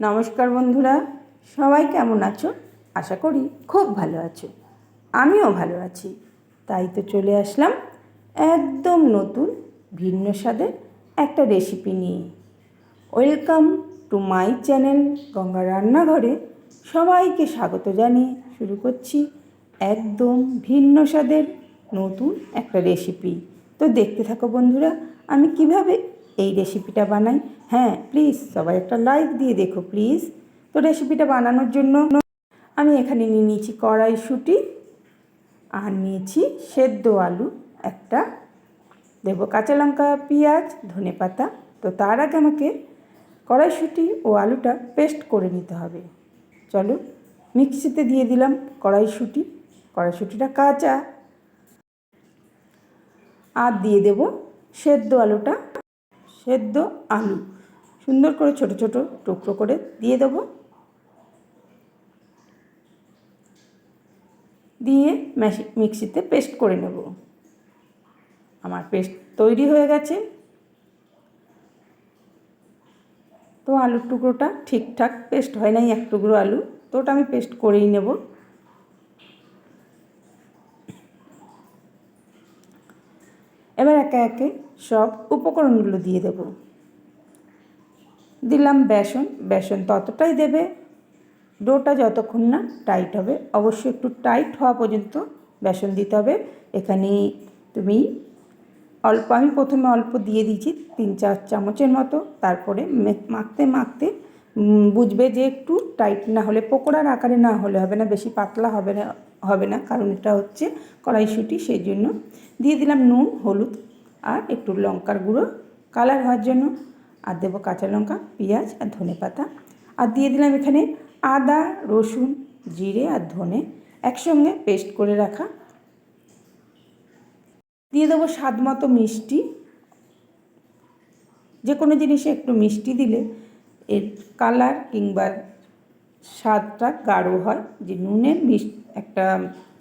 নমস্কার বন্ধুরা, সবাই কেমন আছো? আশা করি খুব ভালো আছো। আমিও ভালো আছি। তাই তো চলে আসলাম একদম নতুন, ভিন্ন স্বাদের একটা রেসিপি নিয়ে। Welcome to my channel Ganga রান্নাঘরে সবাইকে স্বাগত জানিয়ে শুরু করছি একদম ভিন্ন স্বাদের নতুন একটা রেসিপি তো দেখতে থাকো বন্ধুরা, আমি কীভাবে এই রেসিপিটা বানাই। হ্যাঁ প্লিজ সবাই একটা লাইক দিয়ে দেখো প্লিজ তো রেসিপিটা বানানোর জন্য আমি এখানে নিয়ে নিয়েছি কড়াইশুঁটি আর নিয়েছি সেদ্ধ আলু, একটা। দেবো কাঁচা লঙ্কা, পেঁয়াজ, ধনে পাতা। তো তার আগে আমাকে কড়াইশুঁটি ও আলুটা পেস্ট করে নিতে হবে। চলো, মিক্সিতে দিয়ে দিলাম কড়াইশুঁটি। কড়াইশুঁটিটা কাঁচা। আর দিয়ে দেব সেদ্ধ আলুটা। সেদ্ধ আলু। সুন্দর করে ছোট ছোট টুকরো করে দিয়ে দেবো। দিয়ে মিক্সিতে পেস্ট করে নেব। আমার পেস্ট তৈরি হয়ে গেছে। তো আলুর টুকরোটা ঠিকঠাক পেস্ট হয় নাই, এক টুকরো আলু। তো ওটা আমি পেস্ট করেই নেব। এবার একে একে সব উপকরণগুলো দিয়ে দেব। দিলাম বেসন বেসন ততটাই দেবে। ডোটা যতক্ষণ না টাইট হবে, অবশ্যই একটু টাইট হওয়া পর্যন্ত বেসন দিতে হবে। এখানে তুমি অল্প, আমি প্রথমে অল্প দিয়ে দিয়েছি তিন, চার চামচের মতো। তারপরে মাখতে মাখতে বুঝবে যে একটু টাইট না হলে, পকোড়ার আকারে না হলে হবে না, বেশি পাতলা হবে না। হবে না, কারণ এটা হচ্ছে কড়াইশুঁটি, সেই জন্য দিয়ে দিলাম নুন, হলুদ আর একটু লঙ্কার গুঁড়ো। কালার হওয়ার জন্য আর দেবো কাঁচা লঙ্কা, পেঁয়াজ আর ধনে পাতা। আর দিয়ে দিলাম এখানে আদা, রসুন, জিরে আর ধনে একসঙ্গে পেস্ট করে রাখা। দিয়ে দেবো স্বাদ মতো মিষ্টি। যে কোনো জিনিসে একটু মিষ্টি দিলে এর কালার কিংবা স্বাদটা গাঢ় হয়। যে নুনের মিশ একটা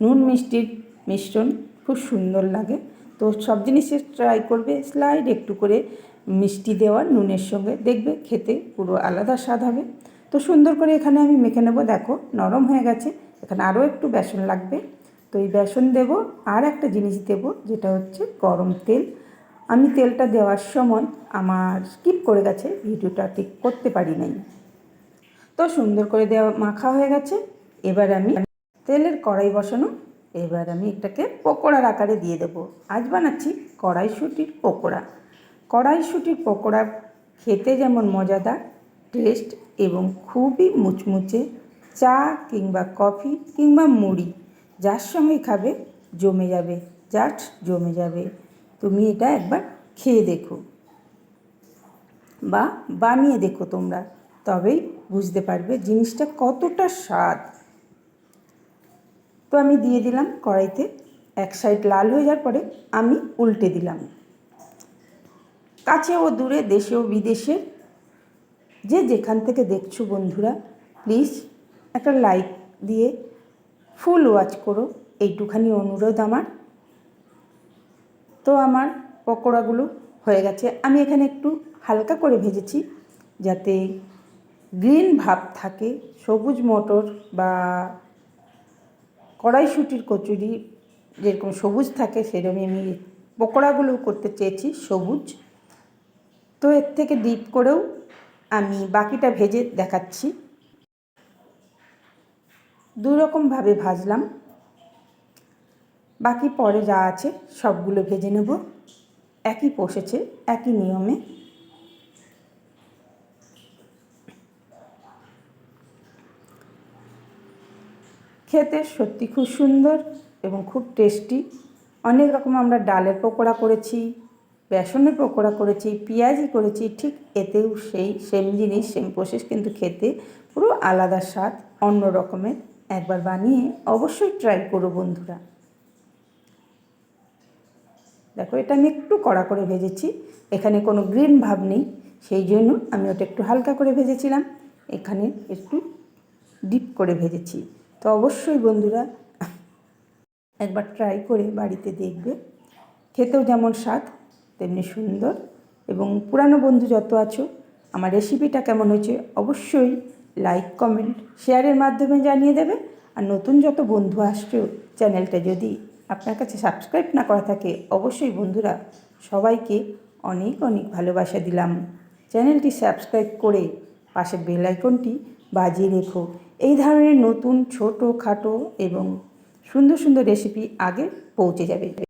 নুন মিষ্টির মিশ্রণ খুব সুন্দর লাগে। তো সব জিনিসে ট্রাই করবে স্লাইড একটু করে মিষ্টি দেওয়ার নুনের সঙ্গে। দেখবে খেতে পুরো আলাদা স্বাদ হবে। তো সুন্দর করে এখানে আমি মেখে নেব। দেখো, নরম হয়ে গেছে। এখানে আরও একটু বেসন লাগবে। তো এই বেসন দেব। আর একটা জিনিস দেব, যেটা হচ্ছে গরম তেল। আমি তেলটা দেওয়ার সময় আমার স্কিপ করে গেছে। ভিডিওটা ঠিক করতে পারি নাই। তো সুন্দর করে দেওয়া, মাখা হয়ে গেছে। এবার আমি তেলের কড়াই বসানো। এবার আমি এটাকে পকোড়ার আকারে দিয়ে দেব। আজ বানাচ্ছি কড়াইশুটির পকোড়া। কড়াইশুটির পকোড়া খেতে যেমন মজাদার, টেস্ট এবং খুবই মুচমুচে চা কিংবা কফি কিংবা মুড়ি যার সঙ্গে খাবে জমে যাবে, জাস্ট জমে যাবে। তুমি এটা একবার খেয়ে দেখো বা বানিয়ে দেখো তোমরা। তবেই বুঝতে পারবে জিনিসটা কতটা স্বাদ। তো আমি দিয়ে দিলাম কড়াইতে। এক সাইড লাল হয়ে যাওয়ার পরে আমি উল্টে দিলাম। কাছে ও দূরে দেশে ও বিদেশে যে যেখান থেকে দেখছ বন্ধুরা প্লিজ একটা লাইক দিয়ে ফুল ওয়াচ করো। এইটুখানি অনুরোধ আমার। তো আমার পকোড়াগুলো হয়ে গেছে। আমি এখানে একটু হালকা করে ভেজেছি যাতে গ্রিন ভাব থাকে। সবুজ মটর বা কড়াইশুটির কচুরি যেরকম সবুজ থাকে, সেরকমই আমি পকোড়াগুলো করতে চেয়েছি, সবুজ। তো এর থেকে ডিপ করেও আমি বাকিটা ভেজে দেখাচ্ছি। দুই রকমভাবে ভাজলাম। বাকি পরে যা আছে সবগুলো ভেজে নেব। একই পোষেছে একই নিয়মে। খেতে সত্যি খুব সুন্দর এবং খুব টেস্টি। অনেক রকম আমরা ডালের পকোড়া করেছি, বেসনের পকোড়া করেছি, পেঁয়াজি করেছি, ঠিক এতেও সেই সেম জিনিস সেম প্রসেস কিন্তু খেতে পুরো আলাদা স্বাদ, অন্য রকমের একবার বানিয়ে অবশ্যই ট্রাই করো বন্ধুরা। দেখো এটা আমি একটু কড়া করে ভেজেছি, এখানে কোনো গ্রিন ভাব নেই, সেই জন্য আমি ওটা একটু হালকা করে ভেজেছিলাম, এখানে একটু ডিপ করে ভেজেছি। তো অবশ্যই বন্ধুরা একবার ট্রাই করে বাড়িতে দেখবে। খেতেও যেমন স্বাদ, তেমনি সুন্দর এবং পুরানো বন্ধু যত আছো, আমার রেসিপিটা কেমন হয়েছে অবশ্যই লাইক কমেন্ট শেয়ারের মাধ্যমে জানিয়ে দেবে। আর নতুন যত বন্ধু আসছো চ্যানেলটা যদি আপনার কাছে সাবস্ক্রাইব না করা থাকে, অবশ্যই বন্ধুরা সবাইকে অনেক অনেক ভালোবাসা দিলাম। চ্যানেলটি সাবস্ক্রাইব করে পাশের বেল আইকনটি বাজিয়ে রেখো। এই ধরনের নতুন, ছোট, খাটো এবং সুন্দর সুন্দর রেসিপি আগে পৌঁছে যাবে।